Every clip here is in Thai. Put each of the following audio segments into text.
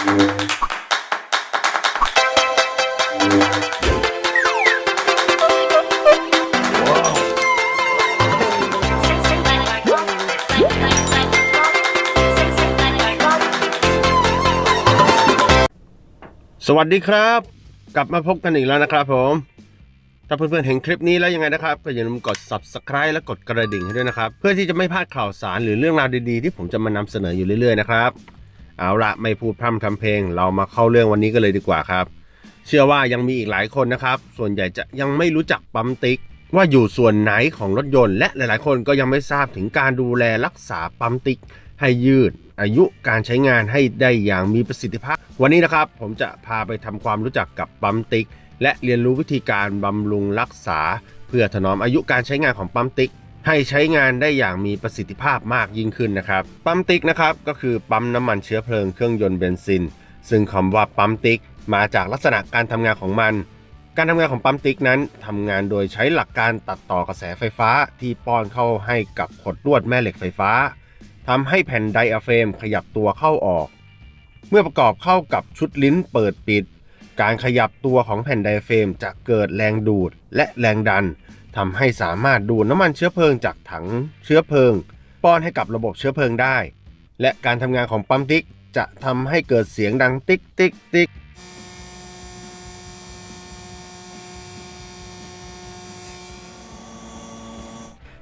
สวัสดีครับ กลับมาพบกันอีกแล้วนะครับผม ถ้าเพื่อนๆเห็นคลิปนี้แล้วยังไงนะครับ ก็อย่าลืมกด subscribe และกดกระดิ่งให้ด้วยนะครับ เพื่อที่จะไม่พลาดข่าวสารหรือเรื่องราวดีๆ ที่ผมจะมานำเสนออยู่เรื่อยๆนะครับ เอาละไม่พูดพร่ำทำเพลง เรามาเข้าเรื่องวันนี้กันเลยดีกว่าครับ เชื่อว่ายังมีอีกหลายคนนะครับ ส่วนใหญ่จะยังไม่รู้จักปั๊มติ๊ก ว่าอยู่ส่วนไหนของรถยนต์ และหลายๆ คนก็ยังไม่ทราบถึงการดูแลรักษาปั๊มติ๊ก ให้ยืด อายุการใช้งานให้ได้อย่างมีประสิทธิภาพ วันนี้นะครับผมจะพาไปทำความรู้จักกับปั๊มติ๊ก และเรียนรู้วิธีการบำรุงรักษา เพื่อถนอมอายุการใช้งานของปั๊มติ๊ก ให้ใช้งานได้อย่างมีประสิทธิภาพมากยิ่งขึ้นนะครับ ปั๊มติ๊กนะครับก็คือปั๊มน้ำมันเชื้อเพลิงเครื่องยนต์เบนซิน ซึ่งคำว่าปั๊มติ๊กมาจากลักษณะการทำงานของมัน การทำงานของปั๊มติ๊กนั้นทำงานโดยใช้หลักการตัดต่อกระแสไฟฟ้าที่ป้อนเข้าให้กับขดลวดแม่เหล็กไฟฟ้าทำให้แผ่นไดอะเฟรมขยับตัวเข้าออก เมื่อประกอบเข้ากับชุดลิ้นเปิดปิด การขยับตัวของแผ่นไดอะเฟรมจะเกิดแรงดูดและแรงดัน ทำให้สามารถดูดน้ำมันเชื้อเพลิงจากถังเชื้อเพลิง ป้อนให้กับระบบเชื้อเพลิงได้ และการทำงานของปั๊มติ๊กจะทำให้เกิดเสียงดังติ๊กติ๊กติ๊ก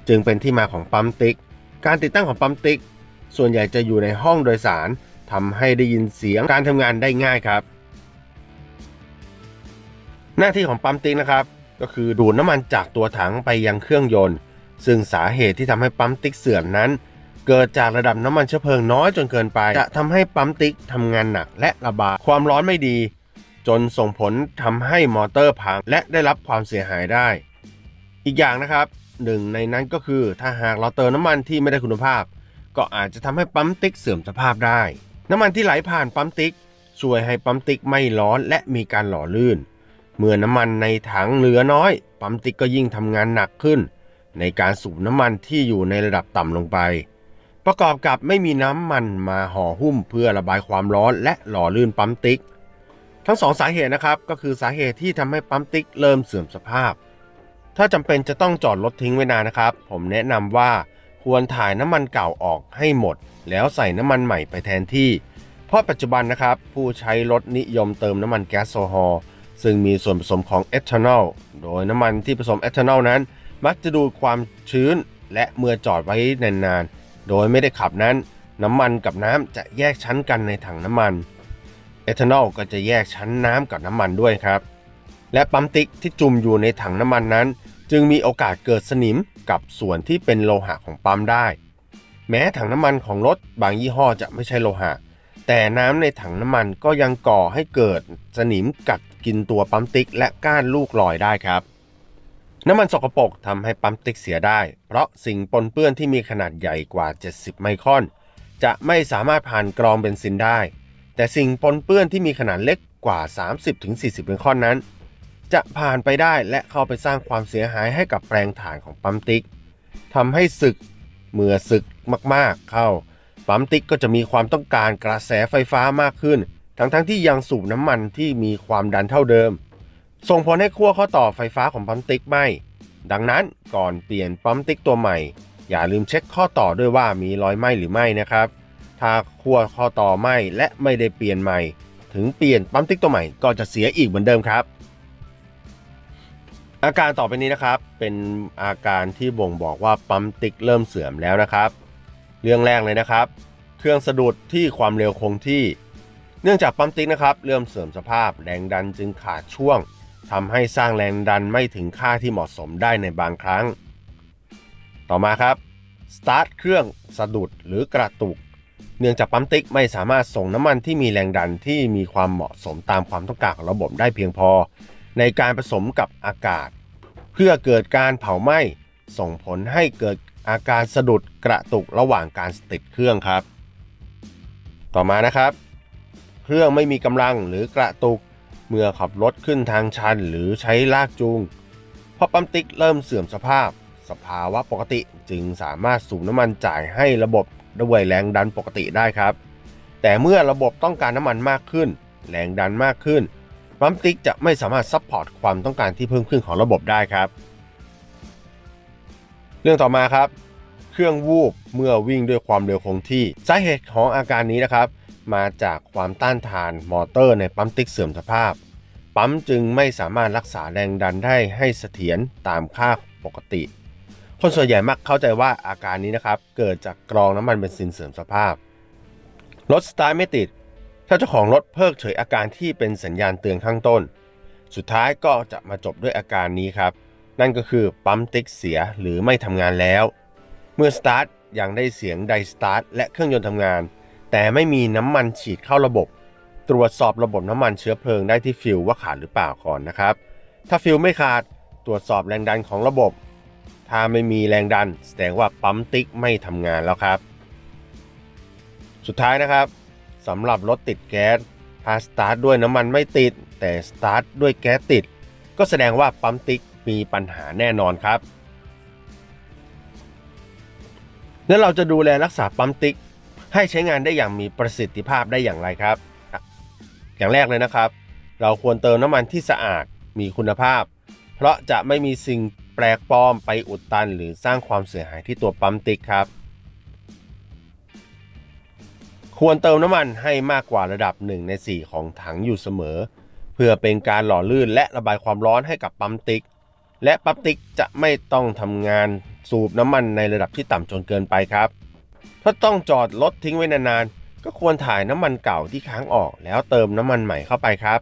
จึงเป็นที่มาของปั๊มติ๊ก การติดตั้งของปั๊มติ๊ก ส่วนใหญ่จะอยู่ในห้องโดยสารทำให้ได้ยินเสียงการทำงานได้ง่ายครับ หน้าที่ของปั๊มติ๊กนะครับ ก็คือดูดน้ำมันจากตัวถังไปยังเครื่องยนต์ ซึ่งสาเหตุที่ทำให้ปั๊มติ๊กเสื่อมนั้น เกิดจากระดับน้ำมันเชื้อเพลิงน้อยจนเกินไป จะทำให้ปั๊มติ๊กทำงานหนักและระบายความร้อนไม่ดี จนส่งผลทำให้มอเตอร์พังและได้รับความเสียหายได้ อีกอย่างนะครับหนึ่งในนั้นก็คือถ้าหากเราเติมน้ำมันที่ไม่ได้คุณภาพ ก็อาจจะทำให้ปั๊มติ๊กเสื่อมสภาพได้ น้ำมันที่ไหลผ่านปั๊มติ๊กช่วยให้ปั๊มติ๊กไม่ร้อนและมีการหล่อลื่น เมื่อน้ำมันในถังเหลือน้อย ปั๊มติ๊กก็ยิ่งทำงานหนักขึ้น ในการสูบน้ำมันที่อยู่ในระดับต่ำลงไป ประกอบกับไม่มีน้ำมันมาห่อหุ้มเพื่อระบายความร้อนและหล่อลื่นปั๊มติ๊ก ทั้งสองสาเหตุนะครับก็คือสาเหตุที่ทำให้ปั๊มติ๊กเริ่มเสื่อมสภาพ ถ้าจำเป็นจะต้องจอดรถทิ้งไว้นานนะครับ ผมแนะนำว่าควรถ่ายน้ำมันเก่าออกให้หมด แล้วใส่น้ำมันใหม่ไปแทนที่ เพราะปัจจุบันนะครับผู้ใช้รถนิยมเติมน้ำมันแก๊สโซฮอล์ ซึ่งมีส่วนผสมของเอทานอล โดยน้ำมันที่ผสมเอทานอลนั้น มักจะดูดความชื้นและเมื่อจอดไว้นานๆ โดยไม่ได้ขับนั้น น้ำมันกับน้ำจะแยกชั้นกันในถังน้ำมัน เอทานอลก็จะแยกชั้นน้ำกับน้ำมันด้วยครับ และปั๊มติ๊กที่จุ่มอยู่ในถังน้ำมันนั้น จึงมีโอกาสเกิดสนิมกับส่วนที่เป็นโลหะของปั๊มได้ แม้ถังน้ำมันของรถบางยี่ห้อจะไม่ใช่โลหะแต่น้ำในถังน้ำมันก็ยังก่อให้เกิดสนิมกัด กินตัวปั๊มติ๊กและก้านลูกลอยได้ครับ น้ำมันสกปรกทำให้ปั๊มติ๊กเสียได้ เพราะสิ่งปนเปื้อนที่มีขนาดใหญ่กว่า 70 ไมครอน จะไม่สามารถผ่านกรองเบนซินได้ แต่สิ่งปนเปื้อนที่มีขนาดเล็กกว่า 30-40 ไมครอนนั้น จะผ่านไปได้และเข้าไปสร้างความเสียหายให้กับแปลงถ่านของปั๊มติ๊กทำให้สึกเมื่อสึกมากๆเข้าปั๊มติ๊กก็จะมีความต้องการกระแสไฟฟ้ามากขึ้น ทั้งๆทที่ยังสูบน้ำมันที่มีความดันเท่าเดิม ส่งผลให้ขั้วข้อต่อไฟฟ้าของปั๊มติ๊กไหมดังนั้นก่อนเปลี่ยนปั๊มติ๊กตัวใหม่ อย่าลืมเช็คข้อต่อด้วยว่ามีรอยไหมหรือไม่นะครับ ถ้าขั้วข้อต่อไหมและไม่ได้เปลี่ยนใหม่ ถึงเปลี่ยนปั๊มติ๊กตัวใหม่ก็จะเสียอีกเหมือนเดิมครับ อาการต่อไปนี้นะครับ เป็นอาการที่บ่งบอกว่าปั๊มติ๊กเริ่มเสื่อมแล้วนะครับ เรื่องแรกเลยนะครับ เครื่องสะดุดที่ความเร็วคงที่ เนื่องจากปั๊มติ๊กนะครับเริ่มเสื่อมสภาพแรงดันจึงขาดช่วงทำให้สร้างแรงดันไม่ถึงค่าที่เหมาะสมได้ในบางครั้ง ต่อมาครับสตาร์ทเครื่องสะดุดหรือกระตุก เนื่องจากปั๊มติ๊กไม่สามารถส่งน้ำมันที่มีแรงดันที่มีความเหมาะสมตามความต้องการของระบบได้เพียงพอ ในการผสมกับอากาศ เพื่อเกิดการเผาไหม้ส่งผลให้เกิดอาการสะดุดกระตุกระหว่างการติดเครื่องครับ ต่อมานะครับ เครื่องไม่มีกำลังหรือกระตุก เมื่อขับรถขึ้นทางชันหรือใช้ลากจูงเพราะปั๊มติ๊กเริ่มเสื่อมสภาพ สภาวะปกติจึงสามารถสูบน้ำมันจ่ายให้ระบบด้วยแรงดันปกติได้ครับ แต่เมื่อระบบต้องการน้ำมันมากขึ้น แรงดันมากขึ้นปั๊มติ๊กจะไม่สามารถซัพพอร์ตความต้องการที่เพิ่มขึ้นของระบบได้ครับ เรื่องต่อมาครับ เครื่องวูบเมื่อวิ่งด้วยความเร็วคงที่สาเหตุของอาการนี้นะครับ มาจากความต้านทานมอเตอร์ในปั๊มติ๊กเสื่อมสภาพ ปั๊มจึงไม่สามารถรักษาแรงดันได้ให้เสถียรตามค่าปกติ คนส่วนใหญ่มักเข้าใจว่าอาการนี้นะครับเกิดจากกรองน้ำมันเบนซินเสื่อมสภาพรถสตาร์ทไม่ติด ถ้าเจ้าของรถเพิกเฉยอาการที่เป็นสัญญาณเตือนข้างต้น สุดท้ายก็จะมาจบด้วยอาการนี้ครับ นั่นก็คือปั๊มติ๊กเสียหรือไม่ทำงานแล้ว เมื่อสตาร์ทยังได้เสียงไดสตาร์ทและเครื่องยนต์ทำงาน แต่ไม่มีน้ำมันฉีดเข้าระบบ ตรวจสอบระบบน้ำมันเชื้อเพลิงได้ที่ฟิลว่าขาดหรือเปล่าก่อนนะครับ ถ้าฟิลไม่ขาดตรวจสอบแรงดันของระบบ ถ้าไม่มีแรงดัน แสดงว่าปั๊มติ๊กไม่ทำงานแล้วครับ สุดท้ายนะครับสำหรับรถติดแก๊สถ้าสตาร์ทด้วยน้ำมันไม่ติด แต่สตาร์ทด้วยแก๊สติด ก็แสดงว่าปั๊มติ๊กมีปัญหาแน่นอนครับ แล้วเราจะดูแลรักษาปั๊มติ๊ก ให้ใช้งานได้อย่างมีประสิทธิภาพได้อย่างไรครับ อย่างแรกเลยนะครับ เราควรเติมน้ำมันที่สะอาดมีคุณภาพ เพราะจะไม่มีสิ่งแปลกปลอมไปอุดตัน หรือสร้างความเสียหายที่ตัวปั๊มติ๊กครับ ควรเติมน้ำมันให้มากกว่าระดับ 1 ใน 4 ของถังอยู่เสมอ เพื่อเป็นการหล่อลื่นและระบายความร้อนให้กับปั๊มติ๊กและปั๊มติ๊กจะไม่ต้องทำงานสูบน้ำมันในระดับที่ต่ำจนเกินไปครับ ถ้าต้องจอดรถทิ้งไว้นานๆ ก็ควรถ่ายน้ำมันเก่าที่ค้างออกแล้วเติมน้ำมันใหม่เข้าไปครับ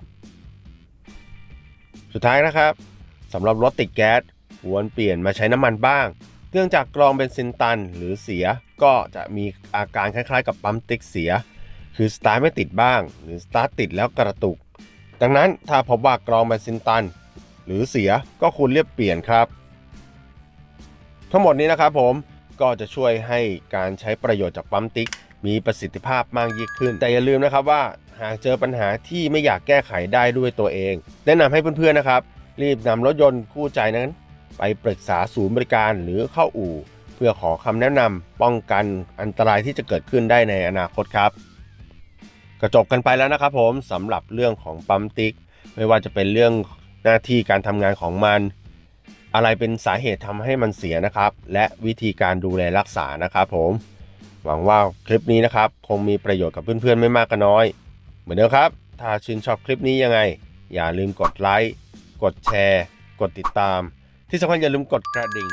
สุดท้ายนะครับสำหรับรถติดแก๊สควรเปลี่ยนมาใช้น้ำมันบ้าง เนื่องจากกรองเบนซินตันหรือเสียก็จะมีอาการคล้ายๆ กับปั๊มติ๊กเสีย คือสตาร์ทไม่ติดบ้าง หรือสตาร์ทติดแล้วกระตุก ดังนั้นถ้าพบว่ากรองเบนซินตัน หรือเสียก็ควรเรียบเปลี่ยนครับ ทั้งหมดนี้นะครับผม ก็จะช่วยให้การใช้ประโยชน์จากปั๊มติ๊ก มีประสิทธิภาพมากยิ่งขึ้น แต่อย่าลืมนะครับว่าหากเจอปัญหาที่ไม่อยากแก้ไขได้ด้วยตัวเอง แนะนำให้เพื่อนๆนะครับ รีบนำรถยนต์คู่ใจนั้น ไปปรึกษาศูนย์บริการหรือเข้าอู่ เพื่อขอคำแนะนำป้องกันอันตรายที่จะเกิดขึ้นได้ในอนาคตครับก็จบกันไปแล้วนะครับผมสำหรับเรื่องของปั๊มติ๊ก ไม่ว่าจะเป็นเรื่องหน้าที่การทำงานของมัน อะไรเป็นสาเหตุทำให้มันเสียนะครับ และวิธีการดูแลรักษานะครับผม หวังว่าคลิปนี้นะครับ คงมีประโยชน์กับเพื่อนๆไม่มากก็น้อย เหมือนเดิมครับ ถ้าชื่นชอบคลิปนี้ยังไง อย่าลืมกดไลค์กดแชร์ กดติดตาม ที่สำคัญอย่าลืมกดกระดิ่ง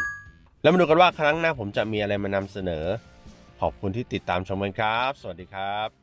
แล้วมาดูกันว่าครั้งหน้าผมจะมีอะไรมานำเสนอ ขอบคุณที่ติดตามชมกันครับ สวัสดีครับ